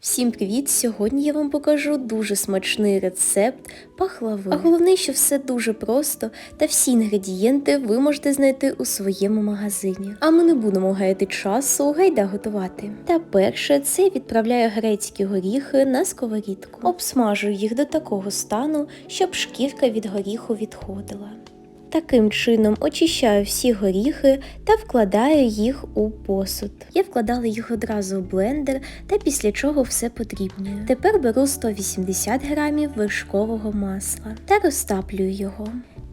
Всім привіт! Сьогодні я вам покажу дуже смачний рецепт пахлави. А головне, що все дуже просто, та всі інгредієнти ви можете знайти у своєму магазині. А ми не будемо гаяти часу, гайда готувати. Та перше, це відправляю грецькі горіхи на сковорідку. Обсмажую їх до такого стану, щоб шкірка від горіху відходила. Таким чином очищаю всі горіхи та вкладаю їх у посуд. Я вкладала їх одразу в блендер та після чого все потрібно. Тепер беру 180 грамів вершкового масла та розтаплюю його.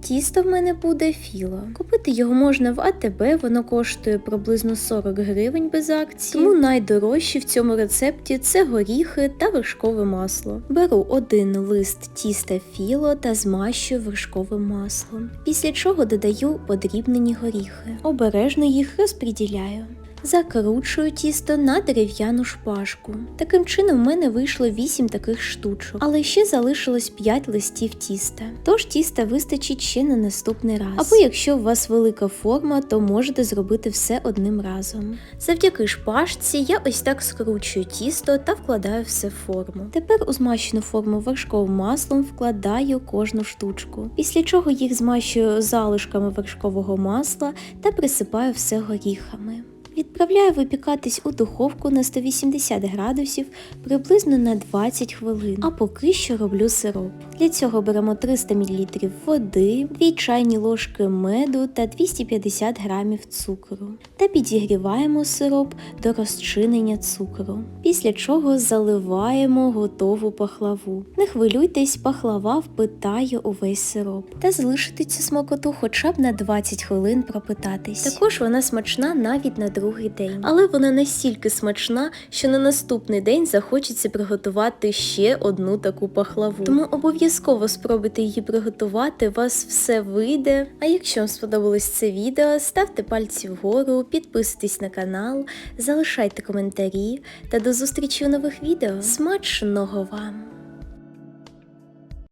Тісто в мене буде філо. Купити його можна в АТБ, воно коштує приблизно 40 гривень без акції. Тому найдорожчі в цьому рецепті це горіхи та вершкове масло. Беру один лист тіста філо та змащую вершковим маслом. Після чого додаю подрібнені горіхи. Обережно їх розподіляю. Закручую тісто на дерев'яну шпажку. Таким чином в мене вийшло 8 таких штучок, але ще залишилось 5 листів тіста. Тож тіста вистачить ще на наступний раз. Або якщо у вас велика форма, то можете зробити все одним разом. Завдяки шпажці я ось так скручую тісто та вкладаю все в форму. Тепер у змащену форму вершковим маслом вкладаю кожну штучку, після чого їх змащую залишками вершкового масла та присипаю все горіхами. Відправляю випікатись у духовку на 180 градусів приблизно на 20 хвилин, а поки що роблю сироп. Для цього беремо 300 мл води, 2 чайні ложки меду та 250 грамів цукру та підігріваємо сироп до розчинення цукру. Після чого заливаємо готову пахлаву. Не хвилюйтесь, пахлава впитає увесь сироп та залишити цю смакоту хоча б на 20 хвилин пропитатись. Також вона смачна навіть на другий день, але вона настільки смачна, що на наступний день захочеться приготувати ще одну таку пахлаву. Тому обов'язково спробуйте її приготувати, вас все вийде. А якщо вам сподобалось це відео, ставте пальці вгору, підписуйтесь на канал, залишайте коментарі та до зустрічі у нових відео. Смачного вам!